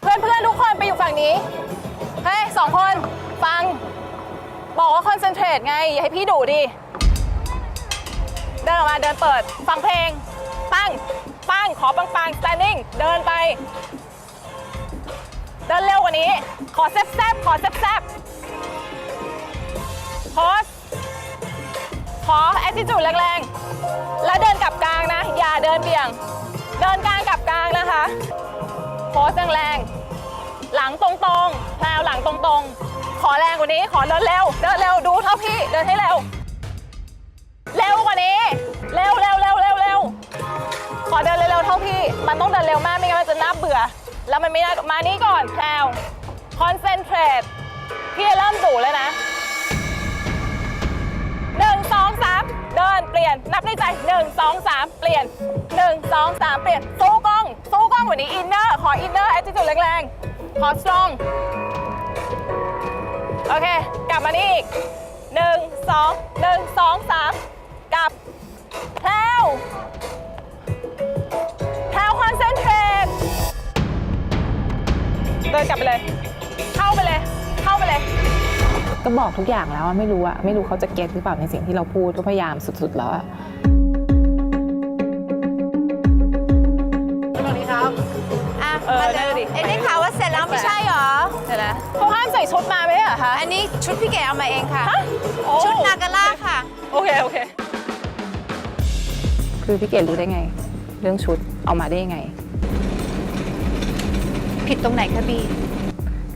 เพื่อนเพื่อนทุกคนไปอยู่ฝั่งนี้ เฮ้ยสองคนฟัง บอกว่าคอนเซนเทรตไง อย่าให้พี่ดุดิ เดินออกมาเดินเปิด ฟังเพลง ปัง ปัง ขอปังปัง standing เดินไป เดินเร็วกว่านี้ ขอแซบแซบๆขอแซบแซบโพสขอ attitude แรงๆ แล้วเดินกลับกลางนะ อย่าเดินเบี่ยง เดินกลาง กนะคะ โพสแรงๆ หลังตรงๆ แพลวหลังตรงๆ ขอแรงกว่านี้ ขอเดินเร็ว เดินเร็ว ดูเท่าพี่ เดินให้เร็ว เร็วกว่านี้ เร็วเร็วเร็วเร็วเร็วขอเดินเร็วๆเท่าพี่ มันต้องเดินเร็วมากไม่งั้นมันจะน่าเบื่อ แล้วมันไม่น่ามานี่ก่อนแพลวคอนเซนเทรตพี่จะเริ่มดุแล้วนะหนึ่งสองสามเดินเปลี่ยนนับในใจหนึ่งสองสามเปลี่ยนหนึ่งสองสามเปลี่ยนสู้ก อินเนอร์ขออินเนอร์แอตติจูดแรงๆ ขอสตรอง โอเค กลับมานี่อีกหนึ่งสองหนึ่งสองสามกลับแพลวแพลวคอนเซนเทรตเดินกลับไปเลย เข้าไปเลย เข้าไปเลย ก็บอกทุกอย่างแล้วอะไม่รู้อะไม่รู้เขาจะเก็ตหรือเปล่าในสิ่งที่เราพูดก็พยายามสุดๆแล้วอะ ได้เร็วดิเอ็นได้ข่าวว่าเสร็จแล้วไม่ใช่เหรอเดี๋ยวนะเขาห้ามใส่ชุดมาไหมอะคะอันนี้ชุดพี่เก๋เอามาเองค่ะ ฮะโอ้ชุดนากาล่าค่ะ โอเค โอเค คือพี่เกดรู้ได้ไง เรื่องชุดเอามาได้ยังไง ผิดตรงไหนคะบี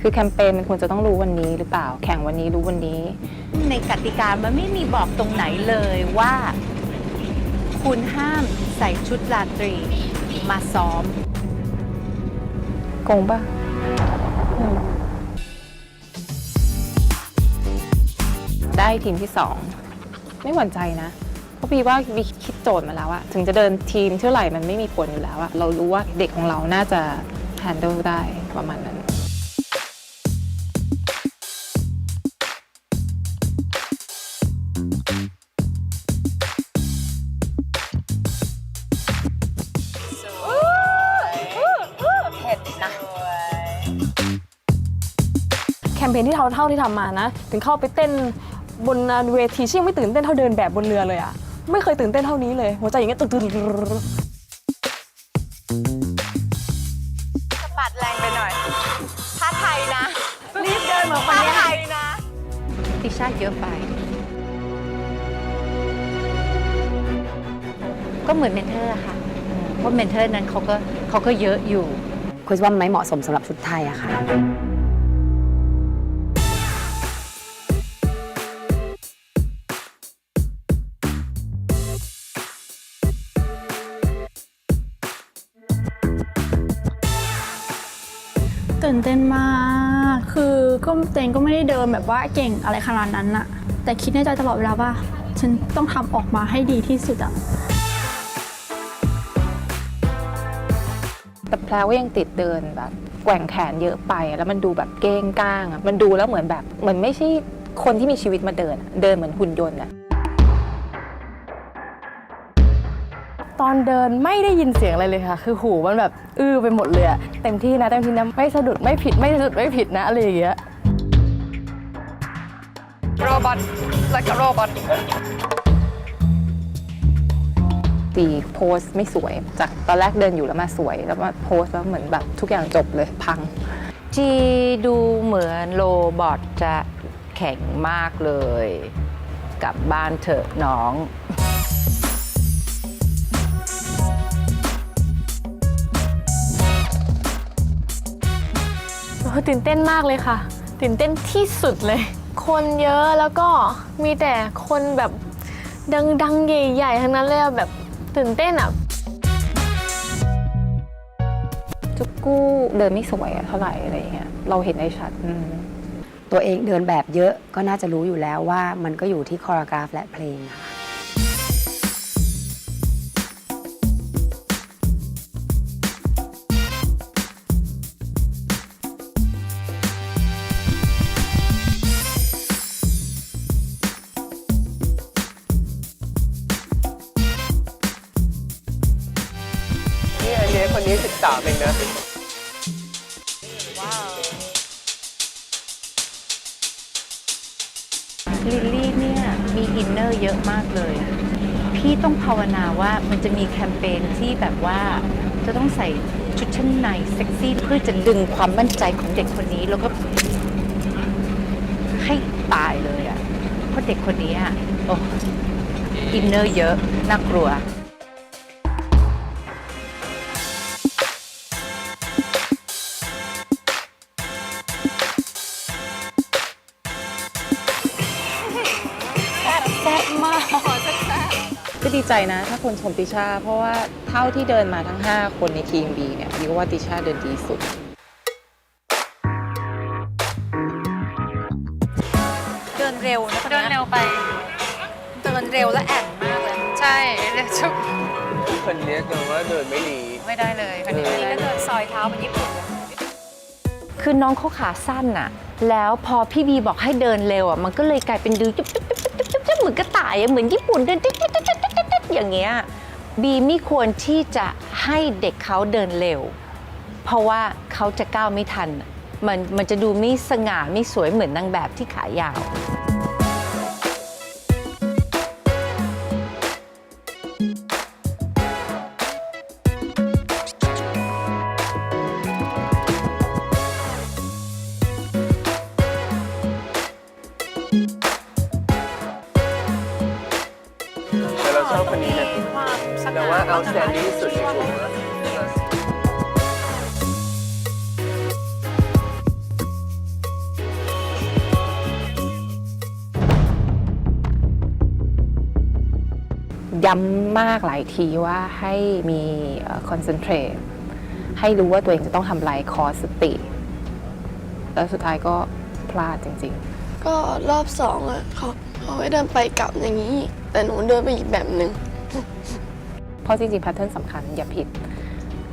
คือแคมเปญมันควรจะต้องรู้วันนี้หรือเปล่า แข่งวันนี้รู้วันนี้ ในกติกามันไม่มีบอกตรงไหนเลยว่า คุณห้ามใส่ชุดราตรีมาซ้อมโกงป่ะได้ทีมที่สองไม่หวั่นใจนะ เพราะพี่ว่าพีคิดโจทย์มาแล้วอะถึงจะเดินทีมเท่าไหร่มันไม่มีผลอยู่แล้วอะเรารู้ว่าเด็กของเราน่าจะ handle ได้ประมาณนั้น มเปญที่เท่าเท่าที่ทำมานะ ถึงเข้าไปเต้นบนเวทีชิ่งไม่ตื่นเต้นเท่าเดินแบบบนเรือเลยอะไม่เคยตื่นเต้นเท่านี้เลย หัวใจอย่างเงี้ยตึกตึกตึกตึกสะบัดแรงไปหน่อยท่าไทยนะ รีบเดินเหมือนคนไทยนะ ติชาเยอะไป ก็เหมือนเมนเทอร์อะค่ะ เพราะเมนเทอร์นั้นเขาก็เขาก็เยอะอยู่คุยว่านไม่เหมาะสมสำหรับชุดไทยอะค่ะ ตื่นเต้นมาก คือก็ตัวเองก็ไม่ได้เดินแบบว่าเก่งอะไรขนาดนั้นอะแต่คิดในใจตลอดเวลาว่า ฉันต้องทำออกมาให้ดีที่สุดอะแต่แพลวก็ยังติดเดินแบบแกว่งแขนเยอะไป แล้วมันดูแบบเก้งก้างอะมันดูแล้วเหมือนแบบเหมือนไม่ใช่คนที่มีชีวิตมาเดินอะเดินเหมือนหุ่นยนต์อะ อนเดินไม่ได้ยินเสียงอะไรเลยค่ะ คือหูมันแบบอื้อไปหมดเลยอะเต็มที่นะเต็มที่นะไม่สะดุดไม่ผิดไม่สะดุดไม่ผิดนะอะไรอย่างเงี้ยโรบอท like a robot ตีโพสต์ไม่สวย จากตอนแรกเดินอยู่แล้วมาสวย แล้วมาโพสต์แล้วเหมือนแบบทุกอย่างจบเลยพัง จีดูเหมือนโรบอทจะแข็งมากเลย กลับบ้านเถอะน้อง ตื่นเต้นมากเลยค่ะ ตื่นเต้นที่สุดเลย คนเยอะแล้วก็มีแต่คนแบบดังๆ ใหญ่ๆ ทั้งนั้นเลยอะแบบตื่นเต้นอะจุกกู้เดินไม่สวยอะเท่าไหร่อะไรอย่างเงี้ยเราเห็นได้ชัดอืมตัวเองเดินแบบเยอะก็น่าจะรู้อยู่แล้วว่ามันก็อยู่ที่คอร์กราฟและเพลงค่ะ คนนี้ 13 เองนะ ลิลลี่เนี่ยมีอินเนอร์เยอะมากเลย พี่ต้องภาวนาว่ามันจะมีแคมเปญที่แบบว่าจะต้องใส่ชุดชั้นในเซ็กซี่เพื่อจะดึงความมั่นใจของเด็กคนนี้แล้วก็ให้ตายเลยอะ่ะ เพราะเด็กคนนี้อะโอ้อินเนอร์เยอะ น่ากลัว ดีใจนะ ถ้าคนชมติชา เพราะว่าเท่าที่เดินมาทั้ง 5 คนในทีม B เนี่ยบิวว่าติชาเดินดีสุด เดินเร็วนะเดินเร็วไป เดินเร็วและแอนมากเลยใช่เร็วชุบคนเนี้ยแต่ว่าเดินไม่ดี ไม่ได้เลยคนนี้ก็เดินซอยเท้าเหมือนญี่ปุ่นเลยคือน้องเขาขาสั้นน่ะ แล้วพอพี่บีบอกให้เดินเร็วอะ มันก็เลยกลายเป็นดื้อจุ๊บจุ๊บจุ๊บจุ๊บจุ๊บจุ๊บเหมือนกระต่ายอะเหมือนญี่ปุ่นเดินจุ๊บจุ๊บจุ๊บจุ๊บจุ๊บจุ๊บ อย่างเงี้ยบีไม่ควรที่จะให้เด็กเขาเดินเร็ว เพราะว่าเขาจะก้าวไม่ทัน มันมันจะดูไม่สง่าไม่สวยเหมือนนางแบบที่ขายาว ว่า outstanding ที่สุดในกลุ่มนะย้ำมากหลายทีว่าให้มีคอนเซนเทรตให้รู้ว่าตัวเองจะต้องทำอะไรคอสติ แล้วสุดท้ายก็พลาดจริงๆก็รอบสองอะเขาเขาให้เดินไปกลับอย่างนี้ แต่หนูเดินไปอีกแบบหนึ่ง เพราะจริงๆแพทเทิร์นสำคัญอย่าผิด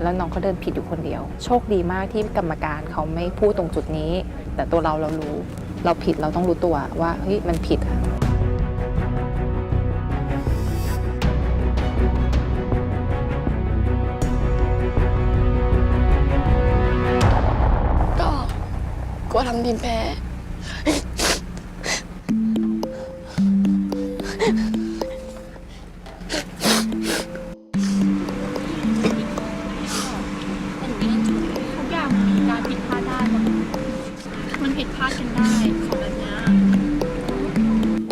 แล้วน้องเขาเดินผิดอยู่คนเดียว โชคดีมากที่กรรมการเขาไม่พูดตรงจุดนี้ แต่ตัวเราเรารู้ เราผิดเราต้องรู้ตัวว่าเฮ้ยมันผิดอะก็กลัวทำทีมแพ้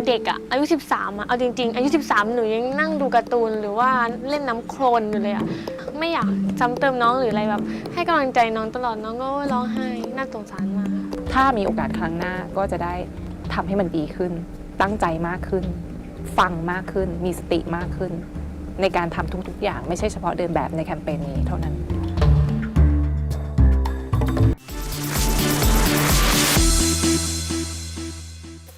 เด็กอะอายุ 13อะเอาจริง ๆ อายุ 13 หนูยังนั่งดูการ์ตูนหรือว่าเล่นน้ำโคลนอยู่เลยอะไม่อยากซ้ำเติมน้องหรืออะไรแบบ ให้กำลังใจน้องตลอดน้องก็ร้องไห้น่าสงสารมากถ้ามีโอกาสครั้งหน้าก็จะได้ทำให้มันดีขึ้น ตั้งใจมากขึ้น ฟังมากขึ้น มีสติมากขึ้น ในการทำทุกๆอย่างไม่ใช่เฉพาะเดินแบบในแคมเปญนี้เท่านั้น